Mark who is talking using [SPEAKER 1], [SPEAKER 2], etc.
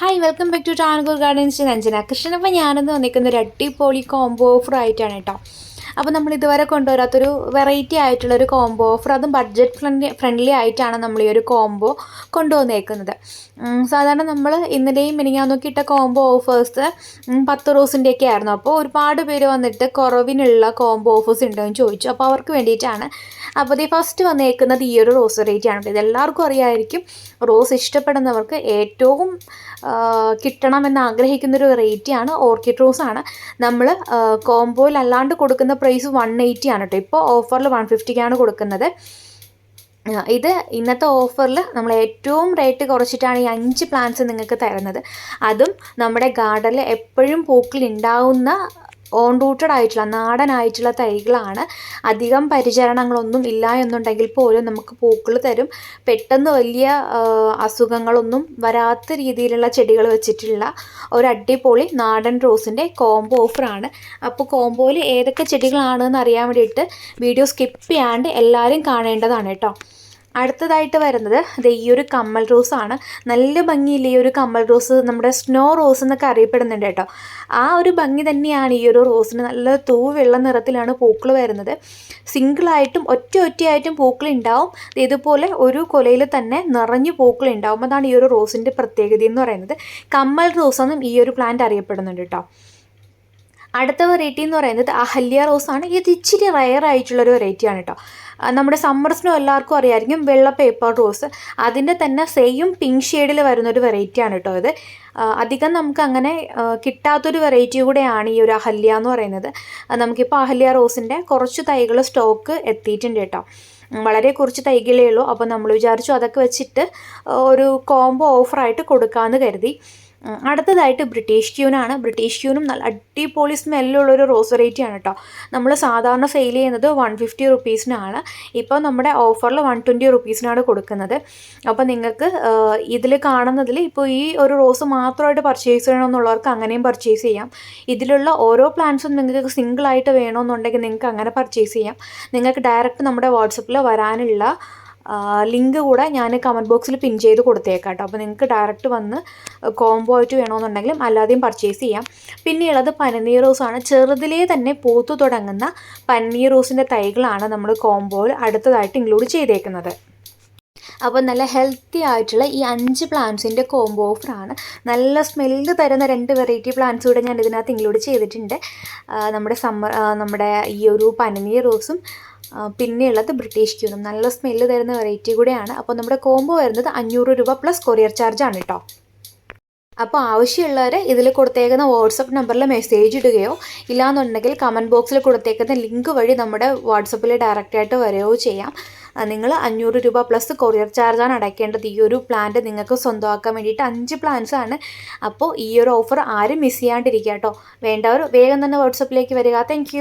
[SPEAKER 1] Hi welcome back to ടാൻകൂർ gardens Anjana. Krishnan അപ്പോൾ ഞാനെന്ന് വന്നിരിക്കുന്ന ഒരു അടിപൊളി കോംബോ ഓഫർ ആയിട്ടാണ് കേട്ടോ. അപ്പോൾ നമ്മൾ ഇതുവരെ കൊണ്ടുവരാത്തൊരു വെറൈറ്റി ആയിട്ടുള്ളൊരു കോംബോ ഓഫർ അതും ബഡ്ജറ്റ് ഫ്രണ്ട് ഫ്രണ്ട്ലി ആയിട്ടാണ് നമ്മൾ ഈ ഒരു കോംബോ കൊണ്ടുവന്നേക്കുന്നത്. സാധാരണ നമ്മൾ ഇന്നലെയും മിനിങ്ങാന്നൊക്കെ നോക്കിയിട്ട കോംബോ ഓഫേഴ്സ് പത്ത് റോസിന്റെയൊക്കെ ആയിരുന്നു. അപ്പോൾ ഒരുപാട് പേര് വന്നിട്ട് കുറവിനുള്ള കോംബോ ഓഫേഴ്സ് ഉണ്ടോ എന്ന് ചോദിച്ചു. അപ്പോൾ അവർക്ക് വേണ്ടിയിട്ടാണ്. അപ്പോൾ ഇത് ഫസ്റ്റ് വന്നേക്കുന്നത് ഈ ഒരു റോസ് റേറ്റ് ആണ് ഇത് എല്ലാവർക്കും അറിയാമായിരിക്കും റോസ് ഇഷ്ടപ്പെടുന്നവർക്ക് ഏറ്റവും കിട്ടണമെന്ന് ആഗ്രഹിക്കുന്നൊരു ഒരു വെറൈറ്റിയാണ് ഓർക്കിഡ് റോസാണ് നമ്മൾ കോംബോയിൽ അല്ലാണ്ട് കൊടുക്കുന്ന പ്രൈസ് വൺ എയ്റ്റി ആണ് കേട്ടോ ഇപ്പോൾ ഓഫറിൽ വൺ ഫിഫ്റ്റിക്കാണ് കൊടുക്കുന്നത്. ഇത് ഇന്നത്തെ ഓഫറിൽ നമ്മൾ ഏറ്റവും റേറ്റ് കുറച്ചിട്ടാണ് ഈ അഞ്ച് പ്ലാന്റ്സ് നിങ്ങൾക്ക് തരുന്നത്. അതും നമ്മുടെ ഗാർഡനിൽ എപ്പോഴും പൂക്കൾ ഉണ്ടാവുന്ന ഓൺ റൂട്ടഡ് ആയിട്ടുള്ള നാടനായിട്ടുള്ള തൈകളാണ്. അധികം പരിചരണങ്ങളൊന്നും ഇല്ല എന്നുണ്ടെങ്കിൽ പോലും നമുക്ക് പൂക്കൾ തരും. പെട്ടെന്ന് വലിയ അസുഖങ്ങളൊന്നും വരാത്ത രീതിയിലുള്ള ചെടികൾ വെച്ചിട്ടുള്ള ഒരു അടിപൊളി നാടൻ റോസിന്റെ കോംബോ ഓഫറാണ് അപ്പോൾ കോംബോയിൽ ഏതൊക്കെ ചെടികളാണെന്ന് അറിയാൻ വേണ്ടിയിട്ട് വീഡിയോ സ്കിപ്പ് ചെയ്യാണ്ട് എല്ലാവരും കാണേണ്ടതാണ് കേട്ടോ. അടുത്തതായിട്ട് വരുന്നത് ദേ ഈ ഒരു കമ്മൽ റോസ് ആണ്. നല്ല ഭംഗിയില്ല ഈ ഒരു കമ്മൽ റോസ്? നമ്മുടെ സ്നോ റോസ് എന്നൊക്കെ അറിയപ്പെടുന്നുണ്ട് കേട്ടോ. ആ ഒരു ഭംഗി തന്നെയാണ് ഈ ഒരു റോസിന്. നല്ല തൂ വെള്ള നിറത്തിലാണ് പൂക്കൾ വരുന്നത്. സിംഗിളായിട്ടും ഒറ്റ ഒറ്റയായിട്ടും പൂക്കൾ ഉണ്ടാവും. ഇതുപോലെ ഒരു കൊലയിൽ തന്നെ നിറഞ്ഞു പൂക്കൾ ഉണ്ടാവും. അതാണ് ഈ ഒരു റോസിന്റെ പ്രത്യേകത എന്ന് പറയുന്നത്. കമ്മൽ റോസ് എന്നും ഈ ഒരു പ്ലാന്റ് അറിയപ്പെടുന്നുണ്ട് കേട്ടോ. അടുത്ത വെറൈറ്റി എന്ന് പറയുന്നത് അഹല്യ റോസ് ആണ്. ഇത് ഇച്ചിരി റയർ ആയിട്ടുള്ളൊരു വെറൈറ്റിയാണ് കേട്ടോ നമ്മുടെ സമ്മർ സ്നോ എല്ലാവർക്കും അറിയാമായിരിക്കും വെള്ള പേപ്പർ റോസ് അതിന്റെ തന്നെ സെയിം പിങ്ക് ഷെയ്ഡിൽ വരുന്നൊരു വെറൈറ്റിയാണ് കേട്ടോ ഇത്. അധികം നമുക്ക് അങ്ങനെ കിട്ടാത്തൊരു വെറൈറ്റി കൂടെയാണ് ഈ ഒരു അഹല്യ എന്ന് പറയുന്നത്. നമുക്കിപ്പോൾ അഹല്യ റോസിന്റെ കുറച്ച് തൈകൾ സ്റ്റോക്ക് എത്തിയിട്ടുണ്ട് കേട്ടോ വളരെ കുറച്ച് തൈകളേ ഉള്ളൂ. അപ്പോൾ നമ്മൾ വിചാരിച്ചു അതൊക്കെ വെച്ചിട്ട് ഒരു കോംബോ ഓഫറായിട്ട് കൊടുക്കാമെന്ന് കരുതി. അടുത്തതായിട്ട് ബ്രിട്ടീഷ് ക്യൂനാണ് ബ്രിട്ടീഷ് ക്യൂനും നല്ല അടിപൊളി സ്മെല്ലുള്ളൊരു റോസ് വെറൈറ്റി ആണ് കേട്ടോ നമ്മൾ സാധാരണ സെയിൽ ചെയ്യുന്നത് വൺ ഫിഫ്റ്റി റുപ്പീസിനാണ് ഇപ്പോൾ നമ്മുടെ ഓഫറിൽ വൺ ട്വന്റി റുപ്പീസിനാണ് കൊടുക്കുന്നത്. അപ്പോൾ നിങ്ങൾക്ക് ഇതിൽ കാണുന്നതിൽ ഇപ്പോൾ ഈ ഒരു റോസ് മാത്രമായിട്ട് പർച്ചേസ് ചെയ്യണമെന്നുള്ളവർക്ക് അങ്ങനെയും പർച്ചേസ് ചെയ്യാം. ഇതിലുള്ള ഓരോ പ്ലാന്റ്സും നിങ്ങൾക്ക് സിംഗിളായിട്ട് വേണമെന്നുണ്ടെങ്കിൽ നിങ്ങൾക്ക് അങ്ങനെ പർച്ചേസ് ചെയ്യാം. നിങ്ങൾക്ക് ഡയറക്റ്റ് നമ്മുടെ വാട്സപ്പിൽ വരാനുള്ള ലിങ്ക് കൂടെ ഞാൻ കമന്റ് ബോക്സിൽ പിൻ ചെയ്ത് കൊടുത്തേക്കാം കേട്ടോ അപ്പോൾ നിങ്ങൾക്ക് ഡയറക്റ്റ് വന്ന് കോംബോ ആയിട്ട് വേണമെന്നുണ്ടെങ്കിലും അല്ലാതെയും പർച്ചേസ് ചെയ്യാം. പിന്നെയുള്ളത് പനനീർ റോസാണ് ചെറുതിലേ തന്നെ പൂത്തു തുടങ്ങുന്ന പനീർ റോസിന്റെ തൈകളാണ് നമ്മൾ കോംബോയിൽ അടുത്തതായിട്ട് ഇൻക്ലൂഡ് ചെയ്തേക്കുന്നത്. അപ്പോൾ നല്ല ഹെൽത്തി ആയിട്ടുള്ള ഈ അഞ്ച് പ്ലാന്റ്സിന്റെ കോംബോ ഓഫറാണ് നല്ല സ്മെല്ല് തരുന്ന രണ്ട് വെറൈറ്റി പ്ലാന്റ്സ് കൂടെ ഞാൻ ഇതിനകത്ത് ഇൻക്ലൂഡ് ചെയ്തിട്ടുണ്ട്. നമ്മുടെ സമ്മർ നമ്മുടെ ഈ ഒരു പനനീർ റോസും പിന്നെയുള്ളത് ബ്രിട്ടീഷ് ക്യൂനും നല്ല സ്മെല്ല് തരുന്ന വെറൈറ്റി കൂടെയാണ്. അപ്പോൾ നമ്മുടെ കോംബോ വരുന്നത് അഞ്ഞൂറ് രൂപ പ്ലസ് കൊറിയർ ചാർജ് ആണ് കേട്ടോ അപ്പോൾ ആവശ്യമുള്ളവർ ഇതിൽ കൊടുത്തേക്കുന്ന വാട്സപ്പ് നമ്പറിൽ മെസ്സേജ് ഇടുകയോ ഇല്ലാന്നുണ്ടെങ്കിൽ കമന്റ് ബോക്സിൽ കൊടുത്തേക്കുന്ന ലിങ്ക് വഴി നമ്മുടെ വാട്സപ്പിൽ ഡയറക്റ്റായിട്ട് വരികയോ ചെയ്യാം. നിങ്ങൾ അഞ്ഞൂറ് രൂപ പ്ലസ് കൊറിയർ ചാർജാണ് അടയ്ക്കേണ്ടത്. ഈ ഒരു പ്ലാന്റ് നിങ്ങൾക്ക് സ്വന്തമാക്കാൻ വേണ്ടിയിട്ട് അഞ്ച് പ്ലാൻസ് ആണ്. അപ്പോൾ ഈ ഒരു ഓഫർ ആരും മിസ് ചെയ്യാണ്ടിരിക്കുക കേട്ടോ വേണ്ടവർ വേഗം തന്നെ വാട്സപ്പിലേക്ക് വരിക. താങ്ക്